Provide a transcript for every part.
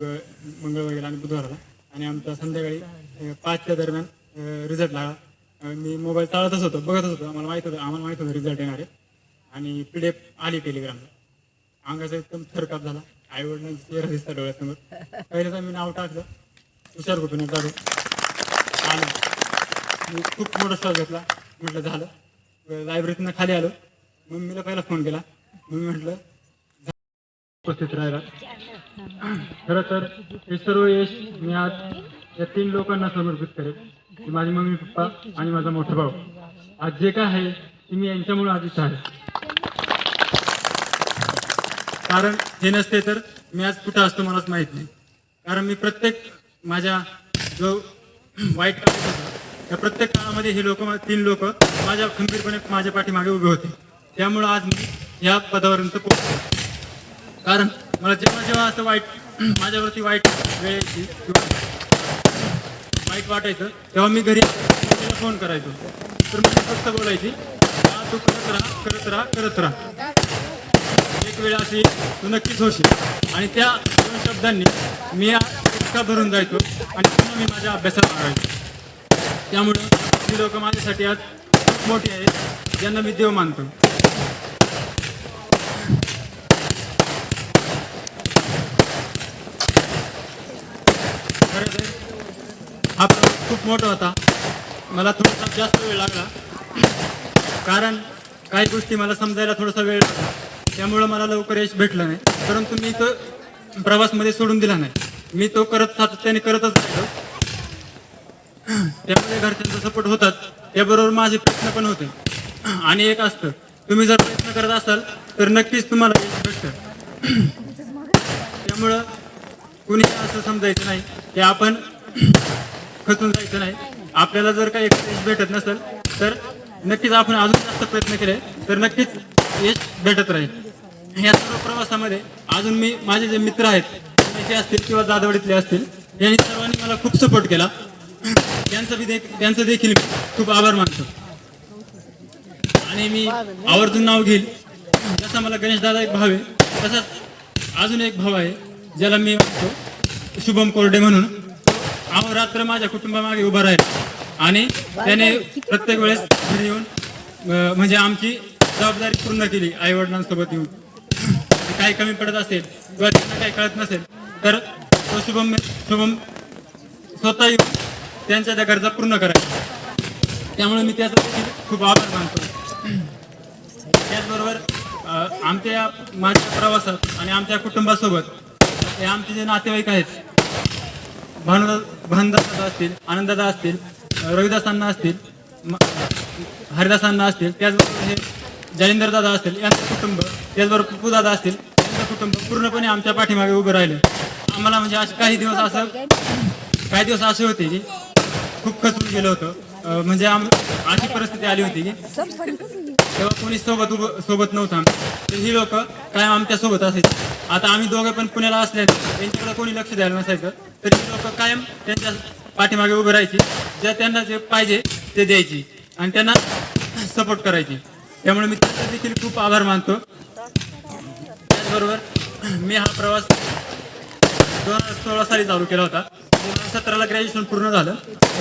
मंगळवारी आणि बुधवारला आणि आमचा संध्याकाळी पाचच्या दरम्यान रिझल्ट लागला. मी मोबाईल चालतच होतो बघतच होतो. आम्हाला माहीत होतं आम्हाला माहीत होतं रिझल्ट येणार आहे. आणि पी डी एफ आली टेलिग्रामला अंगाचा एकदम थरकाप झाला. आई वडिलांचा चेहरा दिसता डोळ्यासमोर. पहिले तर मी नाव टाकलं. तुषार कुठून जाऊ आलं. मी खूप मोठा श्वास घेतला. म्हटलं झालं. लायब्ररीतनं खाली आलो. मम्मीला पहिला फोन केला. मम्मी म्हटलं उपस्थित राहिला. खरं तर हे सर्व यश मी आज या तीन लोकांना समर्पित करेल की माझे मम्मी पप्पा आणि माझा मोठा भाऊ. आज जे काय आहे ते मी यांच्यामुळे आज इथं आहे. कारण हे नसते तर मी आज कुठं असतो मलाच माहीत नाही. कारण मी प्रत्येक माझ्या जो वाईट काळ होता त्या प्रत्येक काळामध्ये हे लोक तीन लोक माझ्या खंबीरपणे माझ्या पाठीमागे उभे होते. त्यामुळं आज मी या पदापर्यंत पोहोचलो. कारण मला जेव्हा जेव्हा असं वाईट माझ्यावरती वाईट वेळ वाईट वाटायचं तेव्हा मी घरी मम्मीला फोन करायचो. तर मी फक्त बोलायची "हा, तू करत राहा करत राहा करत राहा. एक वेळ अशी तू नक्कीच होशील. आणि त्या दोन शब्दांनी मी इतका भरून जायचो आणि पुन्हा मी माझ्या अभ्यासात लागायचो त्यामुळं ती लोक माझ्यासाठी आज खूप मोठी आहेत ज्यांना मी देव मानतो खरं तर हा प्रवास खूप मोठा होता. मला थोडासा जास्त वेळ लागला. कारण काही गोष्टी मला समजायला थोडासा वेळ लागला. त्यामुळं मला लवकर यश भेटलं नाही. परंतु मी तो प्रवासमध्ये सोडून दिला नाही. मी तो करत सातत्याने करतच राहिलो. त्यामुळे घरच्यांचा सपोर्ट होताच. त्याबरोबर माझे प्रयत्न पण होते. आणि एक असतं तुम्ही जर प्रयत्न करत असाल तर नक्कीच तुम्हाला यश भेटतं. त्यामुळं कुणी असं समजायचं नाही की आपण खचून जायचं नाही. आपल्याला जर काही यश भेटत नसेल तर नक्कीच आपण अजून जास्त प्रयत्न केले तर नक्कीच यश भेटत राहील. या सर्व प्रवासामध्ये अजून मी माझे जे मित्र आहेत पुण्याचे असतील किंवा दादवडीतले असतील यांनी सर्वांनी मला खूप सपोर्ट केला. त्यांचं बी देख त्यांचं देखील मी खूप आभार मानतो. आणि मी आवर्जून नाव घेईल. जसा मला गणेश दादा एक भाव आहे तसाच अजून एक भाव आहे ज्याला मी म्हणतो शुभम कोरडे म्हणून. तो रात्र माझ्या कुटुंबामागे उभा राहील. आणि त्याने प्रत्येक वेळेस घरी येऊन अं, म्हणजे आमची जबाबदारी पूर्ण केली आई वडिलांसोबत येऊन काही कमी पडत असेल किंवा त्यांना काही कळत नसेल तर तो शुभम शुभम स्वतः येऊन त्यांच्या त्या गरजा पूर्ण करायच्या त्यामुळे मी त्याचा देखील खूप आभार मानतो. त्याचबरोबर अ, आमच्या माझ्या प्रवासात आणि आमच्या कुटुंबासोबत हे आमचे जे नातेवाईक आहेत भानुदा भानदादा असतील आनंददादा असतील रविदासांना असतील हरिदासांना असतील त्याचबरोबर हे जालिंदर दादा असतील यांचं कुटुंब त्याचबरोबर पप्पू असतील यांचं कुटुंब पूर्णपणे आमच्या पाठीमागे उभं राहिलं. आम्हाला म्हणजे असे काही दिवस असं काही दिवस असे होते की खूप खचून गेलं होतं. म्हणजे आम अशी परिस्थिती आली होती की तेव्हा कोणी सोबत उभं सोबत नव्हतं तर ही लोक कायम आमच्यासोबत असायची. आता आम्ही दोघे पण पुण्याला असले त्यांच्याकडे कोणी लक्ष द्यायला नसायचं. तरी लोक कायम त्यांच्या पाठीमागे उभे राहायची. ज्या त्यांना जे पाहिजे ते द्यायची आणि त्यांना सपोर्ट करायची. त्यामुळे मी त्यांचा देखील खूप आभार मानतो. त्याचबरोबर मी हा प्रवास दोन हजार सोळा साली चालू केला होता. दोन हजार सतराला ग्रॅज्युएशन पूर्ण झालं.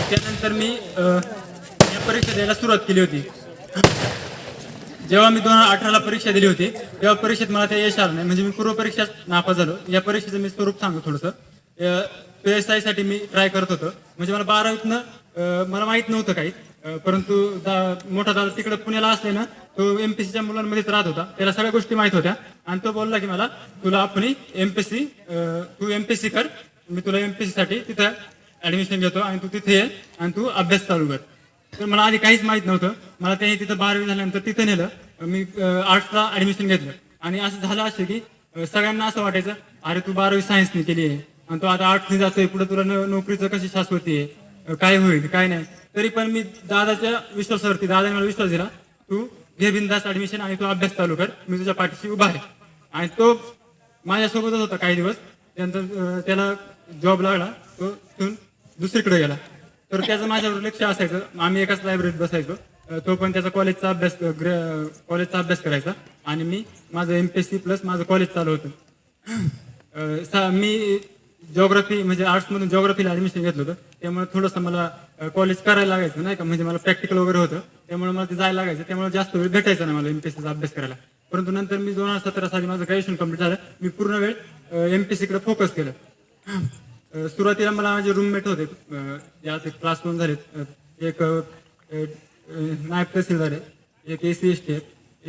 त्यानंतर मी या परीक्षा द्यायला सुरुवात केली होती. जेव्हा मी दोन हजार अठराला परीक्षा दिली होती तेव्हा परीक्षेत मला ते यश आलं नाही. म्हणजे मी पूर्व परीक्षात नापास झालो. या परीक्षेचं मी स्वरूप सांगतो थोडंसं. पी एस मी ट्राय करत होतो. म्हणजे मला बारावीतनं मला माहीत नव्हतं काही. परंतु दा- मोठा दादा तिकडे पुण्याला असले ना तो एमपीसीच्या मुलांमध्येच राहत होता. त्याला सगळ्या गोष्टी माहीत होत्या. आणि तो बोलला की मला तुला आपण एमपीसी तू एमपीसी कर. मी तुला एमपीसी साठी तिथं ऍडमिशन घेतो आणि तू तिथे ये आणि तू अभ्यास चालू कर. तर मला आधी काहीच माहीत नव्हतं. मला त्यांनी तिथं बारावी झाल्यानंतर तिथं नेलं. मी आर्ट्सला ऍडमिशन घेतलं. आणि असं झालं असे की सगळ्यांना असं वाटायचं अरे तू बारावी सायन्सने केली आहे. आणि तो आता आर्ट्सने जातोय. पुढे तुला न- नोकरीचं कशी शाश्वती आहे? काय होईल काय नाही. तरी पण मी दादाच्या विश्वासावरती दादाने मला विश्वास दिला तू घे बिंदास ऍडमिशन आणि तू अभ्यास चालू कर. मी तुझ्या पाठीशी उभा आहे. आणि तो माझ्यासोबतच होता काही दिवस. त्यानंतर त्याला जॉब लागला. तो तिथून दुसरीकडे गेला. तर त्याचं माझ्यावर लक्ष असायचं. आम्ही एकाच लायब्ररीत बसायचो. तो पण त्याचा कॉलेजचा अभ्यास कॉलेजचा अभ्यास करायचा. आणि मी माझं M P S C plus माझं कॉलेज चालू होतं. सा- मी जॉग्राफी म्हणजे आर्ट्समधून जॉग्राफीला ऍडमिशन घेतलं होतं. त्यामुळे थोडंसं मला कॉलेज करायला लागायचं नाही का? म्हणजे मला प्रॅक्टिकल वगैरे होतं. त्यामुळे मला ते जायला लागायचं. त्यामुळे जास्त वेळ भेटायचा नाही मला एमपीएससीचा अभ्यास करायला. परंतु नंतर मी दोन हजार सतरा साली माझं ग्रॅज्युएशन कंप्लीट झालं. मी पूर्ण वेळ एमपीएससीकडे फोकस केलं. सुरुवातीला मला माझे रूममेट होते. अ, यात एक क्लास दोन झालेत. एक नायब तहसीलदार आहे एक ए सी एस टी आहे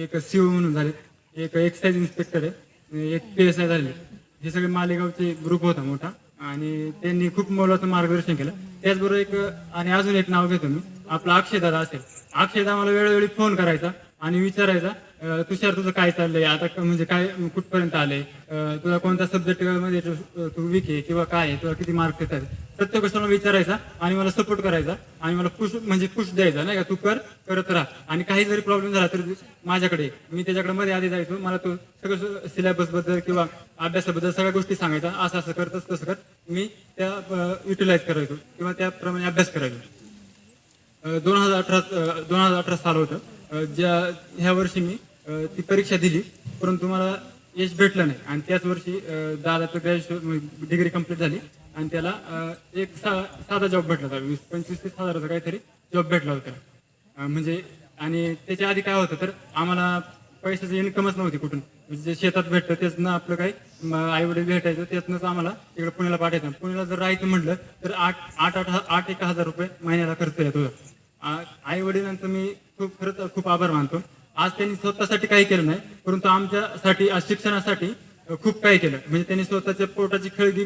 एक सी ओ म्हणून झाले. एक एक्साईज इन्स्पेक्टर आहे एक पी एस आय झाले. हे सगळे मालेगावचे ग्रुप होता मोठा आणि त्यांनी खूप मोलाचं मार्गदर्शन केलं. त्याचबरोबर एक आणि अजून एक नाव घेतो मी आपला अक्षय दादा असेल. अक्षय दादा मला वेळोवेळी फोन करायचा आणि विचारायचा तुषार तुझं काय चाललंय? आता म्हणजे काय कुठपर्यंत आलंय तुला कोणत्या सब्जेक्टमध्ये तू- वीक आहे किंवा काय आहे? तुला किती मार्क्स येतात? प्रत्येक गोष्ट मला विचारायचा आणि मला सपोर्ट करायचा आणि मला पुश म्हणजे पुश द्यायचा. नाही का? तू कर करत राहा. आणि काही जरी प्रॉब्लेम झाला तर माझ्याकडे मी त्याच्याकडे मध्ये आधी जायचो. मला तो सगळं सिलेबसबद्दल किंवा अभ्यासाबद्दल सगळ्या गोष्टी सांगायच्या. असं असं करत तसं करत मी त्या युटिलाइज करायचो किंवा त्याप्रमाणे अभ्यास करायचो. दोन हजार अठरा दोन हजार अठरा साल होतं. ज्या ह्या वर्षी मी ती परीक्षा दिली परंतु मला यश भेटलं नाही. आणि त्याच वर्षी दादाचं ग्रॅज्युएशन डिग्री कंप्लीट झाली. आणि त्याला एक सा साधा जॉब भेटला होता. वीस पंचवीस तीस हजाराचा काहीतरी जॉब भेटला होता. म्हणजे आणि त्याच्या आधी काय होतं तर आम्हाला पैशाची इन्कमच नव्हती कुठून. जे शेतात भेटतं त्यातनं आपलं काही आई वडील भेटायचं त्यातनंच आम्हाला इकडे पुण्याला पाठायचं पुण्याला जर राहायचं म्हटलं तर आठ आठ आठ आठ एक हजार रुपये महिन्याला खर्च येतो. आई वडिलांचं मी खूप खरंच खूप आभार मानतो. आज त्यांनी स्वतःसाठी काही केलं नाही परंतु आमच्यासाठी आज शिक्षणासाठी खूप काही केलं. म्हणजे त्यांनी स्वतःच्या पोटाची खळगी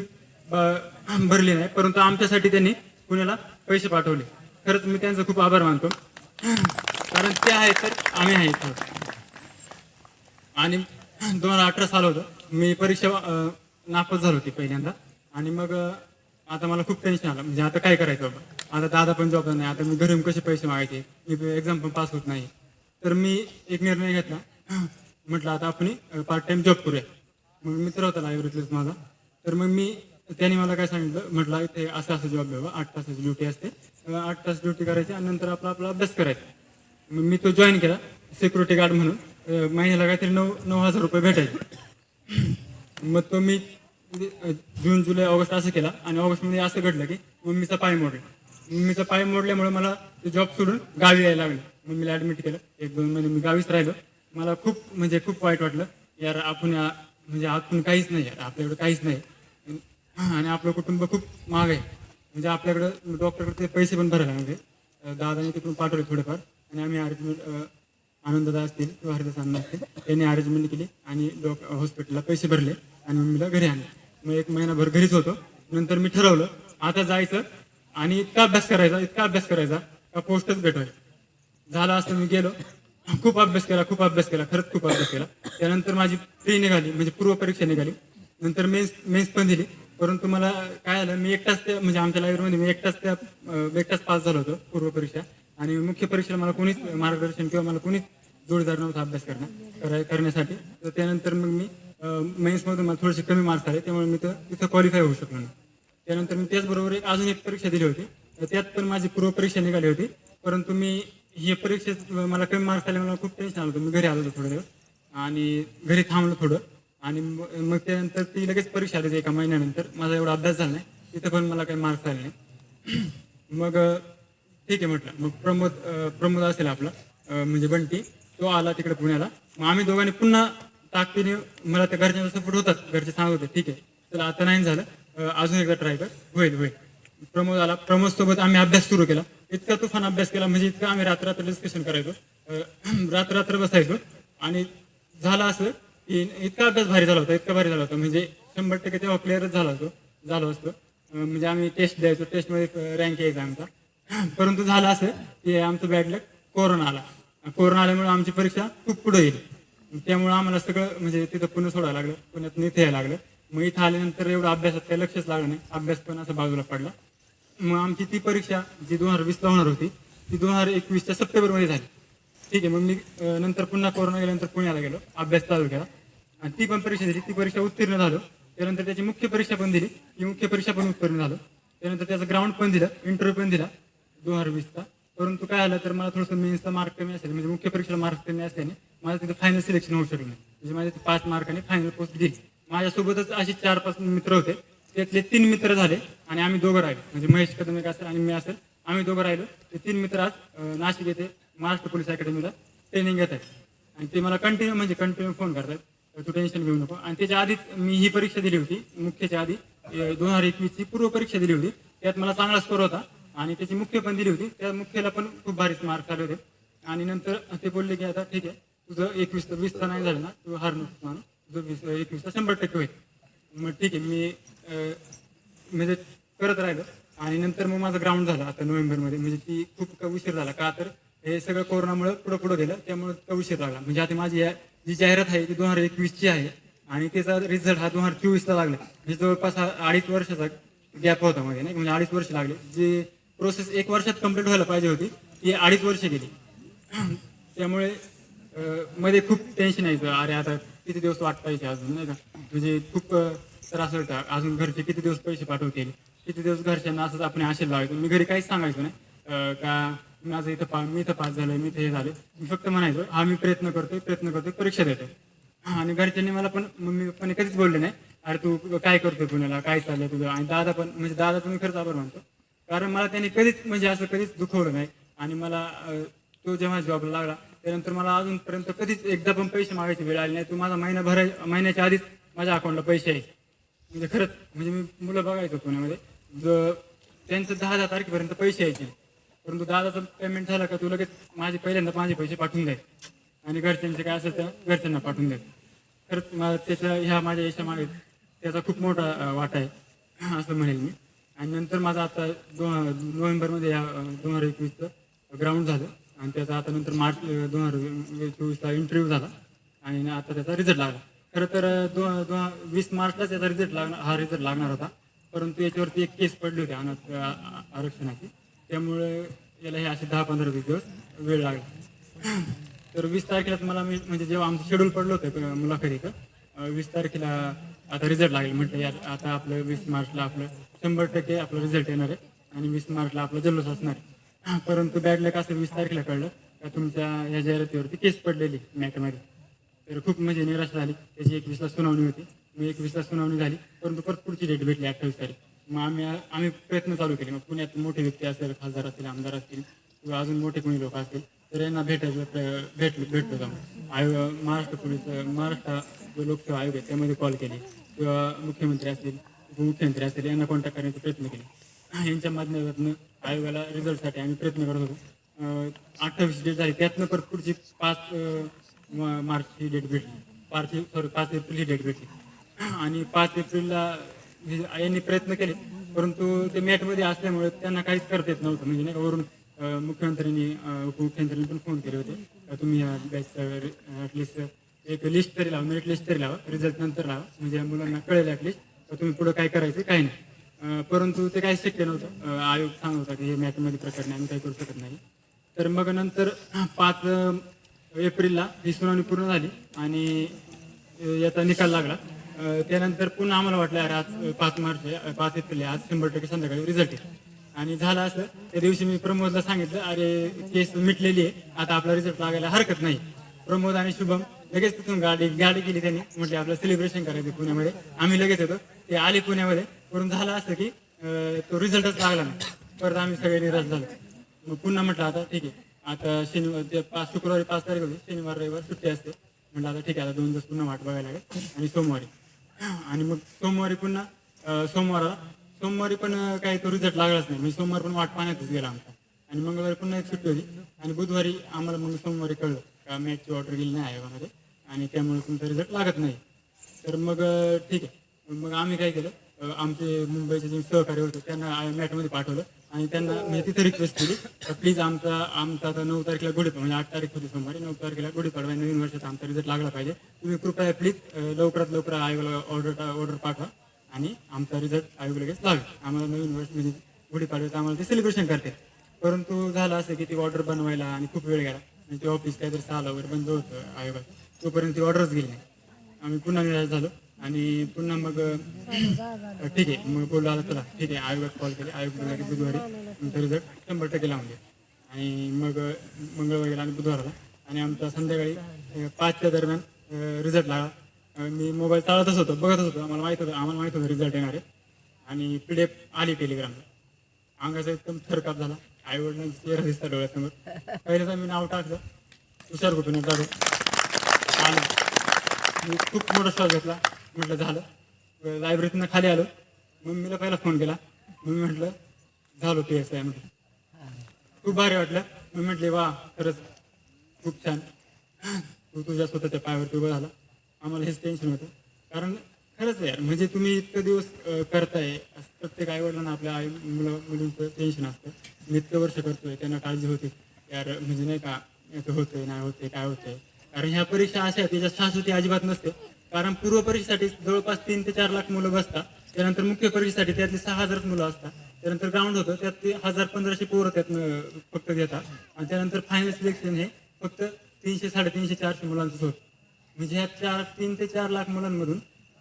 भरली नाही परंतु आमच्यासाठी त्यांनी पुण्याला पैसे पाठवले. खरंच मी त्यांचा खूप आभार मानतो. कारण ते आहेत तर आम्ही आहेत. आणि दोन हजार अठरा साल होतं. मी परीक्षा नापास झालो होती पहिल्यांदा. आणि मग आता मला खूप टेन्शन आलं. म्हणजे आता काय करायचं बाबा? आता दादा पण जॉब नाही. आता मी घरून कसे पैसे मागायचे? मी एक्झाम पण पास होत नाही. तर मी एक निर्णय घेतला. म्हटलं आता आपण पार्ट टाइम जॉब करूया. मग मित्र होता लायब्ररीतलाच माझा. तर मग मी त्याने मला काय सांगितलं? म्हटलं इथे असं असं जॉब बाबा. आठ तासाची ड्युटी असते. आठ तास ड्युटी करायची आणि नंतर आपला आपला अभ्यास करायचा. मग मी तो जॉईन केला. सिक्युरिटी गार्ड म्हणून. महिन्याला काहीतरी नऊ नऊ हजार रुपये भेटायचे. मग तो मी म्हणजे, जून जुलै ऑगस्ट असं केला. आणि ऑगस्टमध्ये असं घडलं की मम्मीचा पाय मोडला. मम्मीचा पाय मोडल्यामुळे मला जॉब सोडून गावी यायला लागलं. मम्मीला ऍडमिट केलं. एक दोन महिने मी गावीच राहिलो. मला खूप म्हणजे खूप वाईट वाटलं. यार आपण या- म्हणजे आपण काहीच नाही. यार आपल्याकडे काहीच नाही. आणि आपलं कुटुंब खूप महाग आहे. म्हणजे आपल्याकडं डॉक्टरकडे पैसे पण भरायला म्हणजे दादाने तिकडून पाठवले थोडेफार. आणि आम्ही अरेंजमेंट आनंददा असतील किंवा हरिदास अण्णा असतील त्यांनी अरेंजमेंट केली आणि लोक हॉस्पिटलला पैसे भरले आणि मम्मीला घरी आणले. मग एक महिनाभर घरीच होतो. नंतर मी ठरवलं आता जायचं आणि इतका अभ्यास करायचा इतका अभ्यास करायचा का पोस्टच भेटवायचं झालं असं मी गेलो. खूप अभ्यास केला खूप अभ्यास केला खरंच खूप अभ्यास केला. त्यानंतर माझी प्री निघाली म्हणजे पूर्व परीक्षा निघाली. नंतर मेन्स मेन्स पण दिली. परंतु मला काय आलं मी एकटाच त्या म्हणजे आमच्या लायब्ररीमध्ये मी एकटाच त्या एकटाच पास झालो होतो पूर्व परीक्षा. आणि मुख्य परीक्षेला मला कोणीच मार्गदर्शन किंवा मला कोणीच जोडीदार नव्हता अभ्यास करण्या करण्यासाठी. तर त्यानंतर मग मी मेन्समधून मला थोडेसे कमी मार्क्स आले त्यामुळे मी तर तिथं क्वालिफाय होऊ शकलो नाही. त्यानंतर मी त्याचबरोबर एक अजून एक परीक्षा दिली होती. तर त्यात पण माझी पूर्व परीक्षा निघाली होती. परंतु मी ही परीक्षेत मला कमी मार्क्स आले मला खूप टेन्शन आलं होतं. मी घरी आलो होतो थोडं दिवस. आणि घरी थांबलो थोडं. आणि मग मग त्यानंतर ती लगेच परीक्षा आली होती एका महिन्यानंतर. माझा एवढा अभ्यास झाला नाही. तिथं पण मला काही मार्क्स आले नाही. मग ठीक आहे म्हटलं मग प्रमोद अं, प्रमोद असेल आपला. अं, म्हणजे बंटी. तो आला तिकडे पुण्याला. मग आम्ही दोघांनी पुन्हा ताकदीने मला त्या घरच्यांचा सपोर्ट होतात घरचे सांगत होते ठीक आहे चला आता नाही झालं. अं, अजून एकदा ट्राय कर. होईल होईल. प्रमोद आला. प्रमोद सोबत आम्ही अभ्यास सुरू केला. इतका तुफान अभ्यास केला म्हणजे इतका आम्ही रात्र रात्र डिस्कशन करायचो. अं, रात्र रात्र बसायचो. आणि झालं असं की इतका अभ्यास भारी झाला होता इतका भारी झाला होता. म्हणजे शंभर टक्के तेव्हा क्लिअरच झाला होतो झालो असतो. अं, म्हणजे आम्ही टेस्ट द्यायचो. टेस्टमध्ये रँक यायचा आमचा. परंतु झालं असं की आमचं बॅड लक कोरोना आला. कोरोना आल्यामुळे आमची परीक्षा खूप पुढे येईल त्यामुळे आम्हाला सगळं म्हणजे तिथं पुणे सोडायला लागलं पुण्यात इथे यायला लागलं. मग इथं आल्यानंतर एवढं अभ्यासात काही लक्षच लागलं नाही. अभ्यास पण असं बाजूला पडला. मग आमची ती परीक्षा जी दोन हजार वीसला होणार होती ती दोन हजार एकवीसच्या सप्टेंबरमध्ये झाली. ठीक आहे मग मी नंतर पुन्हा कोरोना गेल्यानंतर पुण्याला गेलो अभ्यास चालू केला. आणि ती पण परीक्षा दिली. ती परीक्षा उत्तीर्ण झालो. त्यानंतर त्याची मुख्य परीक्षा पण दिली. ती मुख्य परीक्षा पण उत्तीर्ण झालो. त्यानंतर त्याचं ग्राउंड पण दिलं इंटरव्ह्यू पण दिला. दोन हजार वीसचा. परंतु काय आलं तर मला थोडंसं मेन्सचा मार्क कमी असेल म्हणजे मुख्य परीक्षेला मार्क कमी असल्याने माझं तिथं फायनल सिलेक्शन होऊ शकलं नाही. म्हणजे माझ्या पाच मार्काने फायनल पोस्ट दिली माझ्यासोबतच असे चार पाच मित्र होते. त्यातले तीन मित्र झाले आणि आम्ही दोघं राहिलो. म्हणजे महेश कदम एक असेल आणि मी असेल. आम्ही दोघं राहिलो. ते तीन मित्र आज नाशिक येथे महाराष्ट्र पोलीस अकॅडमीला ट्रेनिंग घेत आहेत. आणि ते मला कंटिन्यू म्हणजे कंटिन्यू फोन करतात. तू टेन्शन घेऊ नको. आणि त्याच्या आधीच मी ही परीक्षा दिली होती मुख्यच्या आधी दोन हजार एकवीसची पूर्व परीक्षा दिली होती. त्यात मला चांगला स्कोर होता. आणि त्याची मुख्य पण दिली होती. त्या मुख्यला पण खूप भारीच मार्क आले होते. आणि नंतर ते बोलले की आता ठीक आहे. तुझं एकवीस वीसचा नाही झालं ना. तू हार म्हणून तुझं वीस एकवीसचा शंभर टक्के होईल. मग ठीक आहे मी म्हणजे करत राहिलो. आणि नंतर मग माझं ग्राउंड झालं आता नोव्हेंबरमध्ये. म्हणजे ती खूप उशीर झाला. का तर हे सगळं कोरोनामुळे पुढं पुढं गेलं. त्यामुळे तो उशीर लागला. म्हणजे आता माझी या- जी जाहिरात आहे ती दोन हजार एकवीसची आहे. आणि त्याचा रिझल्ट हा दोन हजार चोवीसला लागला. म्हणजे जवळपास हा अडीच वर्षाचा गॅप होता मध्ये नाही म्हणजे अडीच वर्ष लागले. जे प्रोसेस एक वर्षात कंप्लीट व्हायला पाहिजे होती. ती अडीच वर्ष गेली. त्यामुळे मध्ये खूप टेन्शन यायचं. अरे आता किती दिवस वाट पाहिजे अजून नाही का? म्हणजे खूप त्रास होता. अजून घरचे किती दिवस पैसे पाठवतील? किती दिवस घरच्यांना असंच आपण आशेत लावायचो? मी घरी काहीच सांगायचो नाही. का माझं इथं पा मी इथं पास झालं मी इथं हे झाले मी फक्त म्हणायचो हा मी प्रयत्न करतोय प्रयत्न करतोय परीक्षा देतोय. आणि घरच्यांनी मला पण मम्मी पप्पाने कधीच बोलले नाही. अरे तू काय करतोय पुण्याला? काय चाललंय तुझं? आणि दादा पण म्हणजे दादा तुम्ही खरंच आभार मानतो. कारण मला त्याने कधीच म्हणजे असं कधीच दुखवलं नाही. आणि मला तो जेव्हा जॉबला लागला त्यानंतर मला अजूनपर्यंत कधीच एकदा पण पैसे मागायची वेळ आली नाही. तू माझा महिना भराय महिन्याच्या आधीच माझ्या अकाउंटला पैसे यायचे. म्हणजे खरंच म्हणजे मी मुलं बघायचो पुण्यामध्ये. ज- त्यांचं दहा दहा तारखेपर्यंत पैसे यायचे. परंतु दादाचं पेमेंट झालं का तू लगेच माझे पहिल्यांदा माझे पैसे पाठवून द्यायचे. आणि घरच्यांचे काय असेल तर घरच्यांना पाठवून द्यायचे. खरंच त्याच्या ह्या माझ्या यशामागे त्याचा खूप मोठा वाटा आहे. असं म्हणेल मी. आणि नंतर माझा आता दोन नोव्हेंबरमध्ये या दोन हजार एकवीसचं ग्राउंड झालं. आणि त्याचा आता नंतर मार्च दोन हजार चोवीसचा इंटरव्ह्यू झाला. आणि आता त्याचा रिझल्ट लागला. खरं तर दोन दोन वीस मार्चला त्याचा रिझल्ट लागणार हा रिझल्ट लागणार होता. परंतु याच्यावरती एक केस पडली होती अनाथ आरक्षणाची. त्यामुळे याला हे असे दहा पंधरा वीस दिवस वेळ लागला. तर वीस तारखेलाच मला मी म्हणजे जेव्हा आमचं शेड्यूल पडलं होतं मुलाखतीचं वीस तारखेला आता रिझल्ट लागेल म्हटलं या आता आपलं वीस मार्चला आपलं शंभर टक्के आपला रिझल्ट येणार आहे. आणि वीस मार्चला आपलं जल्लोष असणार आहे. परंतु बॅडलॅक असं वीस तारखेला कळलं का तुमच्या या जाहिरातीवरती केस पडलेली मॅटमध्ये तर खूप म्हणजे निराशा झाली. त्याची एकवीसला सुनावणी होती. मी एकवीसला सुनावणी झाली. परंतु परत पुढची डेट भेटली अठ्ठावीस तारीख. मग आम्ही आम्ही प्रयत्न चालू केले. मग पुण्यात मोठे व्यक्ती असेल खासदार असतील आमदार असतील किंवा अजून मोठे कोणी लोक असतील तर यांना भेटायचं भेट भेटलो भेटलो जाऊन. आयोग महाराष्ट्र पोलीस महाराष्ट्र जो लोकसेवा आयोग आहे त्यामध्ये कॉल केले. किंवा मुख्यमंत्री असतील उपमुख्यमंत्री असेल यांना कॉन्टॅक्ट करण्याचा प्रयत्न केले यांच्या माध्यमातून आयोगाला रिझल्टसाठी आम्ही प्रयत्न करत होतो अठ्ठावीस डेट झाली त्यातनं परत पुढची पाच मार्चची डेट भेटली पाच सॉरी पाच एप्रिलची डेट भेटली आणि पाच एप्रिलला यांनी प्रयत्न केले परंतु ते मॅटमध्ये असल्यामुळे त्यांना काहीच करता येत नव्हतं म्हणजे नाही वरून मुख्यमंत्र्यांनी उपमुख्यमंत्र्यांनी पण फोन केले होते तुम्ही या बॅचचा ॲटलिस्ट एक लिस्ट तरी लावा मेरिट लिस्ट तरी लावा रिझल्ट नंतर लावा म्हणजे या मुलांना कळेल ॲटलिस्ट तुम्ही पुढं काय करायचं? काय नाही. परंतु ते काही शक्य नव्हतं. आयोग सांगत होता की हे मॅथमध्ये प्रकार नाही आम्ही काही करू शकत नाही. तर मग नंतर पाच एप्रिलला ही सुनावणी पूर्ण झाली आणि याचा निकाल लागला. त्यानंतर पुन्हा आम्हाला वाटलं अरे आज पाच मार्च आहे, पाच एप्रिल आहे, आज शंभर टक्के संध्याकाळी रिझल्ट आहे आणि झालं असं त्या दिवशी मी प्रमोदला सांगितलं अरे केस मिटलेली आहे आता आपला रिझल्ट लागायला हरकत नाही. प्रमोद आणि शुभम लगेच तिथून गाडी गाडी केली त्यांनी. म्हटले आपलं सेलिब्रेशन करायचं पुण्यामध्ये. आम्ही लगेच येतो. ते आले पुण्यामध्ये. करून झालं असं की अं, तो रिझल्टच लागला नाही. परत आम्ही सगळे निराश झालो. मग पुन्हा म्हटलं आता ठीक आहे. आता शनिवार ते पाच शुक्रवारी पाच तारीख होती. शनिवार रविवार सुट्टी असते. म्हटलं आता ठीक आहे आता दोन दिवस पुन्हा वाट बघायला लागेल. आणि सोमवारी. आणि मग सोमवारी पुन्हा अं, सोमवाराला सोमवारी पण अं, काही तो रिझल्ट लागलाच नाही. मी सोमवार पण वाट पाण्यातच गेला आमचा. आणि मंगळवारी पुन्हा एक सुट्टी होती. आणि बुधवारी आम्हाला मग सोमवारी कळलं का मॅचची ऑर्डर गेली नाही आयोगामध्ये आणि त्यामुळे तुमचा रिझल्ट लागत नाही. तर मग अं, ठीक आहे. मग आम्ही काय केलं आमचे मुंबईचे जे सहकार्य होते त्यांना मॅटमध्ये पाठवलं आणि त्यांना म्हणजे तिथे रिक्वेस्ट केली तर प्लीज आमचा आमचा आता नऊ तारखेला गुढीपाडवा म्हणजे आठ तारीख होती सोमवारी नऊ तारखेला गुढीपाडवा नवीन वर्षाचा आमचा रिझल्ट लागला पाहिजे. तुम्ही कृपया प्लीज लवकरात लवकर आयोगाला ऑर्डर ऑर्डर पाठवा आणि आमचा रिझल्ट आयोग लगेच लागेल. आम्हाला नवीन वर्ष म्हणजे गुढीपाडव्याचं आम्हाला ते सेलिब्रेशन करते. परंतु झालं असं की ती ऑर्डर बनवायला आणि खूप वेळ गेला. म्हणजे ते ऑफिस काहीतरी सहाला वगैरे बंद होतं आयोगात तोपर्यंत ती ऑर्डरच गेली नाही. आम्ही पुन्हा निराश झालो. आणि पुन्हा मग ठीक आहे. मग बोललो आला चला. ठीक आहे. आयोगात कॉल केले. आयोग बोलला की बुधवारी. रिझल्ट शंभर टक्के लावून द्या. आणि मग मंगळवारी मंगळवारी आणि बुधवारला. आणि आमचा संध्याकाळी पाचच्या दरम्यान रिझल्ट लागला. मी मोबाईल चालतच होतो. बघतच होतो. आम्हाला माहीत होतं. आम्हाला माहीत होतं रिझल्ट येणार आहे. आणि पी डी एफ आली टेलिग्रामला अंगाचा एकदम थरकाप झाला. आई वडिलांचा चेहरा दिसता डोळ्यासमोर. पहिल्यांदा मी नाव टाकलं. तुषार कुठून जाधव आलं मी खूप मोठा श्वास घेतला. म्हटलं झालं. लायब्ररीतनं खाली आलो. मम्मीला पहिला फोन केला. मम्मी म्हटलं झालो पी एस आय म्हटलं खूप भारी वाटलं. मी म्हटले वा खरंच खूप छान. तू तुझ्या स्वतःच्या पायावरती उभं झाला आम्हाला हेच टेन्शन होतं. कारण खरंच यार म्हणजे तुम्ही इतकं दिवस करताय प्रत्येक आई वडिलांना आपल्या आई मुलं मुलींचं टेन्शन असतं. मी इतकं वर्ष करतोय त्यांना काळजी होती. यार म्हणजे नाही का होतंय नाही होतंय काय होतंय. कारण ह्या परीक्षा अशा आहेत त्याच्यात शाश्वती अजिबात नसते. कारण पूर्व परीक्षेसाठी जवळपास तीन ते चार लाख मुलं बसतात. त्यानंतर मुख्य परीक्षेसाठी त्यातली सहा हजार मुलं असतात. त्यानंतर ग्राउंड होतं त्यात ते हजार पंधराशे पोरं त्यातनं फक्त घेतात. आणि त्यानंतर फायनल सिलेक्शन हे फक्त तीनशे साडेतीनशे चारशे मुलांचं होतं. म्हणजे ह्या चार तीन ते चार लाख मुलांमधून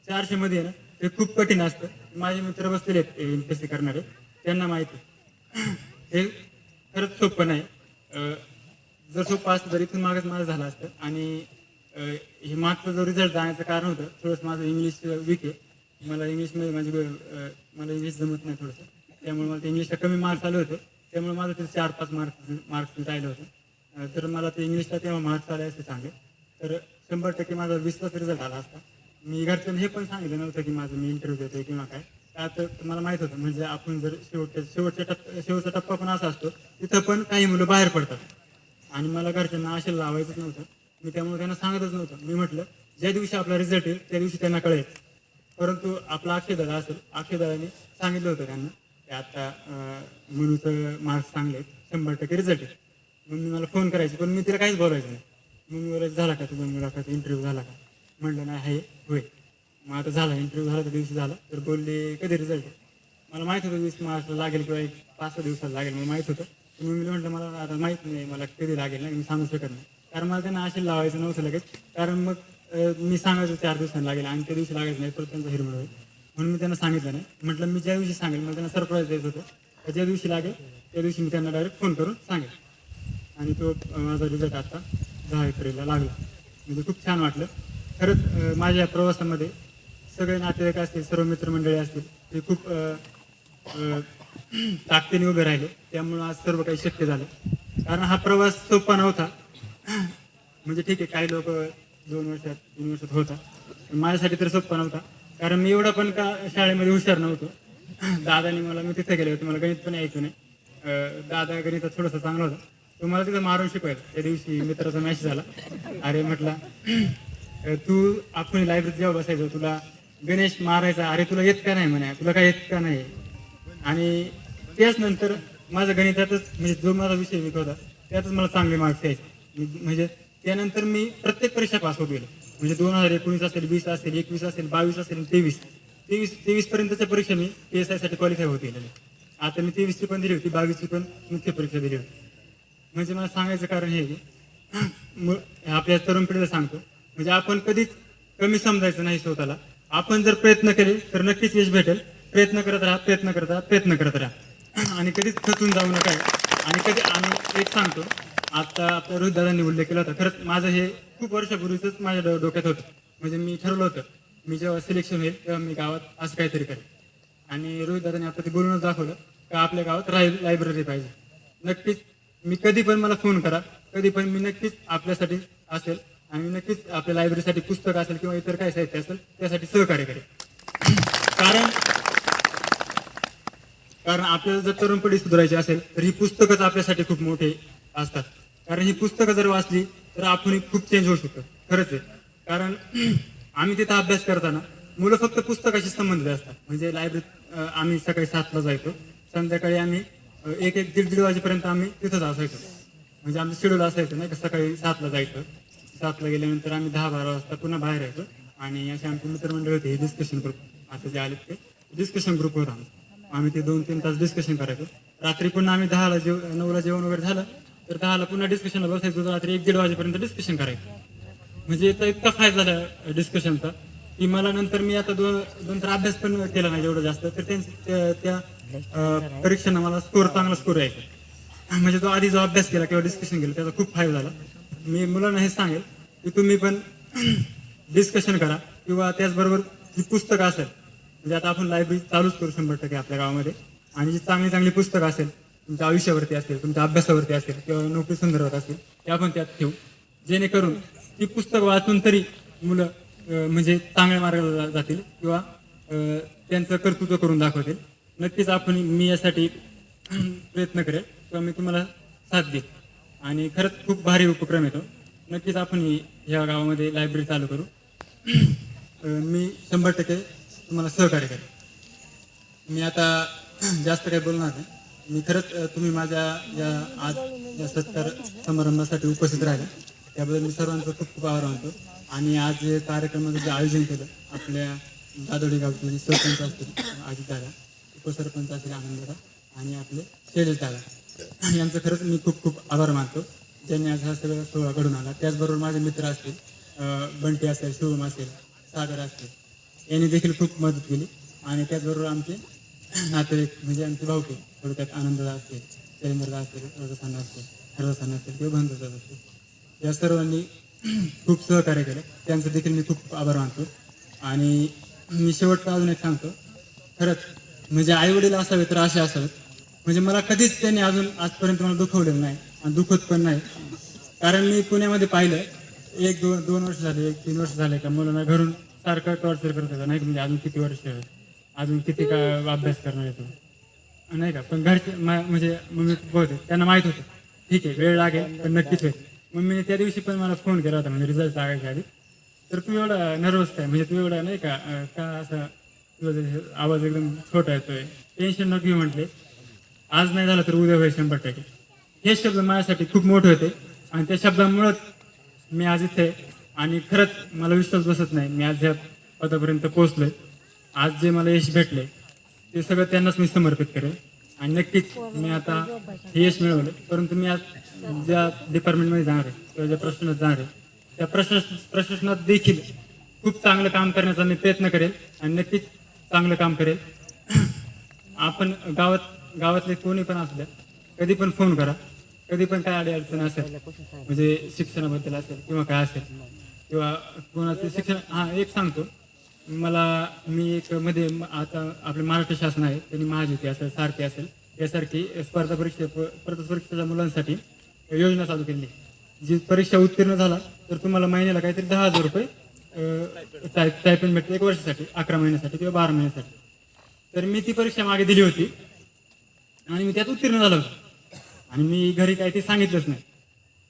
चारशे मध्ये ना ते खूप कठीण असतं. माझे मित्र बसलेले आहेत एम पी सी करणारे. त्यांना माहिती आहे. हे खरंच सोपं नाही. जर सोपं असतं तर इथून मागच माझं झालं असतं. आणि हे मागचा जो रिझल्ट जाण्याचं कारण होतं थोडंसं माझं इंग्लिश वीक आहे. मला इंग्लिशमध्ये माझी मला इंग्लिश जमत नाही थोडंसं. त्यामुळे मला ते इंग्लिशला कमी मार्क्स आले होते. त्यामुळे माझं ते चार पाच मार्क्स मार्क्स राहिलं होतं. तर मला ते इंग्लिशला तेव्हा मार्क्स आले असते चांगले तर शंभर टक्के माझा विश्वास रिझल्ट आला असता. मी घरच्यांनी हे पण सांगितलं नव्हतं की माझं मी इंटरव्ह्यू देतोय किंवा काय. आता मला माहीत होतं म्हणजे आपण जर शेवटच्या शेवटच्या टप्प्या शेवटचा टप्पा पण असा असतो तिथं पण काही मुलं बाहेर पडतात. आणि मला घरच्यांना आशेला लावायचंच नव्हतं. मी त्यामुळे त्यांना सांगतच नव्हतं. मी म्हटलं ज्या दिवशी आपला रिझल्ट येईल त्या दिवशी त्यांना कळेल. परंतु आपला अक्षयदादा असेल अक्षयदादाने सांगितलं होतं त्यांना की आता मनूचं मार्क्स चांगले शंभर टक्के रिझल्ट आहे मम्मी मला फोन करायची पण मी तिला काहीच बोलायचं नाही. मम्मी बोलायचं झाला का तुझा मुलाखत इंटरव्ह्यू झाला का? म्हटलं नाही आहे होय मग आता झाला इंटरव्ह्यू झाला त्या दिवशी झाला. तर बोलले कधी रिझल्ट मला माहीत होतं वीस मार्चला लागेल किंवा एक पाच सहा दिवसाला लागेल मला माहीत होतं. पण मी म्हटलं मला आता माहीत नाही मला कधी लागेल नाही मी सांगू शकत नाही. कारण मला त्यांना असे लावायचं नव्हतं लगेच. कारण मग मी सांगायचं चार दिवसांनी लागेल आणि त्या दिवशी लागायचं नाही तर त्यांचा हिरवळ होईल. म्हणून मी त्यांना सांगितलं नाही. म्हटलं मी ज्या दिवशी सांगेल मला त्यांना सरप्राईज द्यायचं होतं. तर ज्या दिवशी लागेल त्या दिवशी मी त्यांना डायरेक्ट फोन करून सांगेल. आणि तो माझा रिझल्ट आता दहा एप्रिलला लागला. म्हणजे खूप छान वाटलं. खरंच माझ्या या प्रवासामध्ये सगळे नातेवाईक असतील सर्व मित्रमंडळी असतील ते खूप ताकदीने उभे राहिले. त्यामुळं आज सर्व काही शक्य झालं. कारण हा प्रवास सोपा नव्हता. म्हणजे ठीक आहे काही लोक दोन वर्षात तीन वर्षात होता. पण माझ्यासाठी तर सोपा नव्हता. कारण मी एवढा पण का शाळेमध्ये हुशार नव्हतो. दादानी मला मी तिथे गेले होते मला गणित पण यायचं नाही. अं, दादा गणितात थोडंसं चांगला होता. तो मला तिथं मारून शिकवायला. त्या दिवशी मित्राचा मॅसेज झाला. अरे म्हटला अं, तू आपण लायब्ररीत जेव्हा बसायचो तुला गणेश मारायचा अरे तुला येत का नाही म्हणे? तुला काय येत का नाही? आणि त्याच नंतर माझं गणितातच म्हणजे जो माझा विषय विक होता त्यातच मला चांगले मार्क्स यायचे. म्हणजे त्यानंतर मी प्रत्येक परीक्षा पास होत गेलो. म्हणजे दोन हजार एकोणीस असेल वीस असेल एकवीस असेल बावीस असेल तेवीस. तेवीस तेवीस पर्यंतच्या परीक्षा मी पी एस आयसाठी क्वालिफाय होत गेलेले. आता मी तेवीसची पण दिली होती बावीसची पण मुख्य परीक्षा दिली होती. म्हणजे मला सांगायचं कारण हे की आपल्या तरुण पिढीला सांगतो म्हणजे आपण कधीच कमी समजायचं नाही स्वतःला. आपण जर प्रयत्न केले तर नक्कीच यश भेटेल. प्रयत्न करत राहा प्रयत्न करत राहा प्रयत्न करत राहा. आणि कधीच खचून जाऊ नका. आणि कधी आणि एक सांगतो आता आपल्या रोहित दादांनी उल्लेख केला होता. खरंच माझं हे खूप वर्षापूर्वीच माझ्या डो- डोक्यात होतं. म्हणजे मी ठरवलं होतं मी जेव्हा सिलेक्शन होईल तेव्हा मी गावात असं काहीतरी करेन. आणि रोहित दादाने आता ते बोलूनच दाखवलं का आपल्या गावात राय लायब्ररी पाहिजे. नक्कीच मी कधी पण मला फोन करा कधी पण मी नक्कीच आपल्यासाठी असेल आणि नक्कीच आपल्या लायब्ररीसाठी पुस्तक असेल किंवा इतर काही साहित्य असेल त्यासाठी सहकार्य करेन. कारण कारण आपल्याला जर तरुण पिढी सुधारायची असेल तर ही पुस्तकच आपल्यासाठी खूप मोठे असतात. कारण ही पुस्तकं जर वाचली तर आपण खूप चेंज होऊ शकतो. खरंच आहे. कारण आम्ही तिथं अभ्यास करताना मुलं फक्त पुस्तकाशी संबंधित असतात. म्हणजे लायब्ररीत आम्ही सकाळी सातला जायचो. संध्याकाळी आम्ही एक एक दीड दीड वाजेपर्यंत आम्ही तिथंच असायचो. म्हणजे आमचं शेड्यूल असायचं नाही का? सकाळी सातला जायचं. सातला गेल्यानंतर आम्ही दहा बारा वाजता पुन्हा बाहेर यायचो. आणि असे आमचे मित्रमंडळ होते डिस्कशन ग्रुप आता जे आले ते डिस्कशन ग्रुप होता आम्ही ते दोन तीन तास डिस्कशन करायचो. रात्री पुन्हा आम्ही दहाला जेव नऊला जेवण वगैरे झालं. तर दहाला पुन्हा डिस्कशनला बसायचं रात्री एक दीड वाजेपर्यंत डिस्कशन करायचं. म्हणजे इथं इतका फायदा झाला डिस्कशनचा की मला नंतर मी आता दोन नंतर अभ्यास पण केला नाही एवढं जास्त तर त्यांच्या त्या- परीक्षेनं मला स्कोर चांगला स्कोर यायचा. म्हणजे तो आधी जो अभ्यास केला किंवा डिस्कशन केलं त्याचा खूप फायदा झाला. मी मुलांना हे सांगेल की तुम्ही पण डिस्कशन करा किंवा त्याचबरोबर जी पुस्तकं असेल म्हणजे आता आपण लायब्ररी चालूच करू शंभर टक्के आपल्या गावामध्ये आणि जी चांगली चांगली पुस्तकं असेल तुमच्या आयुष्यावरती असेल तुमच्या अभ्यासावरती असेल किंवा नोकरी संदर्भात असेल ते आपण त्यात ठेवू. जेणेकरून ती पुस्तक वाचून तरी मुलं म्हणजे चांगल्या मार्गाला जातील किंवा त्यांचं कर्तृत्व करून दाखवतील. नक्कीच आपण मी यासाठी प्रयत्न करेल किंवा मी तुम्हाला साथ देईल. आणि खरंच खूप भारी उपक्रम येतो नक्कीच आपण ह्या गावामध्ये लायब्ररी चालू करू. मी शंभर टक्के तुम्हाला सहकार्य करेन मी आता जास्त काही बोलणार नाही. मी खरंच तुम्ही माझ्या या आज या सत्कार समारंभासाठी उपस्थित राहिला. त्याबद्दल मी सर्वांचं खूप खूप आभार मानतो. आणि आज जे कार्यक्रमाचं जे आयोजन केलं आपल्या दादोडी गावचे जे सरपंच असतील आजी दादा उपसरपंच असतील आनंददादा आणि आपले शैलेश दादा. यांचं खरंच मी खूप खूप आभार मानतो. ज्यांनी आज हा सगळा सोहळा घडून आला त्याचबरोबर माझे मित्र असतील बंटी असेल शुभम असेल सागर असतील यांनी देखील खूप मदत केली. आणि त्याचबरोबर आमचे नातेवाईक म्हणजे आमचे भाऊके थोडक्यात आनंदला असतील प्रेमरला असतील रजसाना असतील हरदसाना असतील किंवा बंधुचा असतील या सर्वांनी खूप सहकार्य केलं. त्यांचं देखील मी खूप आभार मानतो. आणि मी शेवटचं अजून एक सांगतो. खरंच म्हणजे आई वडील असावे तर असे असावेत. म्हणजे मला कधीच त्यांनी अजून आजपर्यंत मला दुखवलेलं नाही आणि दुखत पण नाही. कारण मी पुण्यामध्ये पाहिलं एक दोन दोन वर्ष झाले एक तीन वर्ष झाले का मुलांना घरून सारखं टॉर्चर करत होता नाही म्हणजे अजून किती वर्ष? अजून किती का अभ्यास करणार येतो नाही का? पण घरचे मा- म्हणजे मम्मी बोलते त्यांना माहीत होतं. ठीक आहे वेळ लागेल पण नक्कीच होईल. मम्मीने त्या दिवशी पण मला फोन केला होता म्हणजे रिझल्ट लागायच्या आधी. तर तू एवढा नर्वस काय? म्हणजे तू एवढा नाही का का असा तुझा आवाज एकदम छोटा येतोय? टेन्शन नको म्हटले. आज नाही झालं तर उद्या होईल शंभर टक्के. हे शब्द माझ्यासाठी खूप मोठे होते. आणि त्या शब्दामुळंच मी आज इथे आहे. आणि खरंच मला विश्वास बसत नाही. मी आज ह्या पदापर्यंत पोहोचलोय. आज जे मला यश भेटले ते सगळं त्यांनाच मी समर्पित करेल. आणि नक्कीच मी आता हे यश मिळवलं परंतु मी आज ज्या डिपार्टमेंटमध्ये जाणार आहे किंवा ज्या प्रश्नात जाणार आहे त्या प्रश्न प्रशासनात देखील खूप चांगलं काम करण्याचा मी प्रयत्न करेल आणि नक्कीच चांगलं काम करेल. आपण गावात गावातले कोणी पण असल्या कधी पण फोन करा. कधी पण काय अडी अडचण असेल म्हणजे शिक्षणाबद्दल असेल किंवा काय असेल किंवा कोणाचं शिक्षण हा एक सांगतो. मला मी एक मध्ये म- आता आपले महाराष्ट्र शासन आहे त्यांनी महाज्योती असेल सारथी असेल यासारखी स्पर्धा परीक्षा स्पर्धा परीक्षेच्या मुलांसाठी योजना चालू केली. आहे. जी परीक्षा उत्तीर्ण झाला तर तुम्हाला महिन्याला काहीतरी दहा हजार रुपये स्टायपेंड भेटते एक वर्षासाठी अकरा महिन्यासाठी किंवा बारा महिन्यासाठी. तर मी ती परीक्षा मागे दिली होती आणि मी त्यात उत्तीर्ण झालो होतो. आणि मी घरी काही ते सांगितलंच नाही.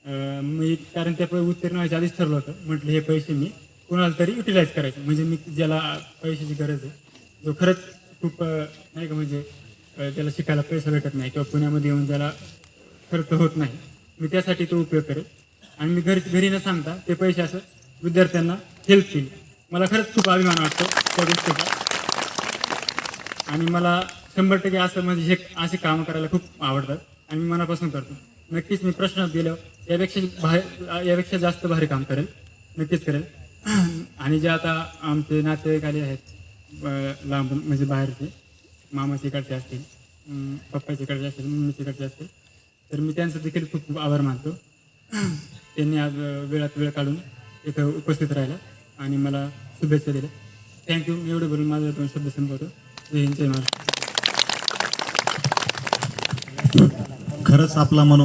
अं, मी कारण त्या प- उत्तीर्ण व्हायच्या आधीच ठरलं होतं म्हटलं हे पैसे मी कोणाला तरी युटिलाइज करायचं. म्हणजे मी ज्याला पैशाची गरज आहे जो खरंच खूप नाही का म्हणजे त्याला शिकायला पैसा भेटत नाही किंवा पुण्यामध्ये येऊन त्याला खर्च होत नाही मी त्यासाठी तो उपयोग करेल. आणि मी घरी घरी न सांगता ते पैसे असं विद्यार्थ्यांना हेल्प केली. मला खरंच खूप अभिमान वाटतो त्या गोष्टीचा. आणि मला शंभर टक्के असं म्हणजे हे असे कामं करायला खूप आवडतात. आणि मी मनापासून करतो. नक्कीच मी प्रश्नात दिलं यापेक्षा बाहेर यापेक्षा जास्त भारी काम करेल. नक्कीच करेल. आणि जे आता आमचे नातेवाईक आले आहेत लांब म्हणजे बाहेरचे मामाचे इकडचे असतील पप्पाचे इकडचे असतील मम्मीचे इकडचे असतील तर मी त्यांचं देखील खूप खूप आभार मानतो. त्यांनी आज वेळात वेळ काढून इथं उपस्थित राहिला आणि मला शुभेच्छा दिल्या. थँक्यू एवढे बोलून माझा दोन शब्द संपवतो. जय हिंद जय महाराष्ट्र. खरंच आपला मनो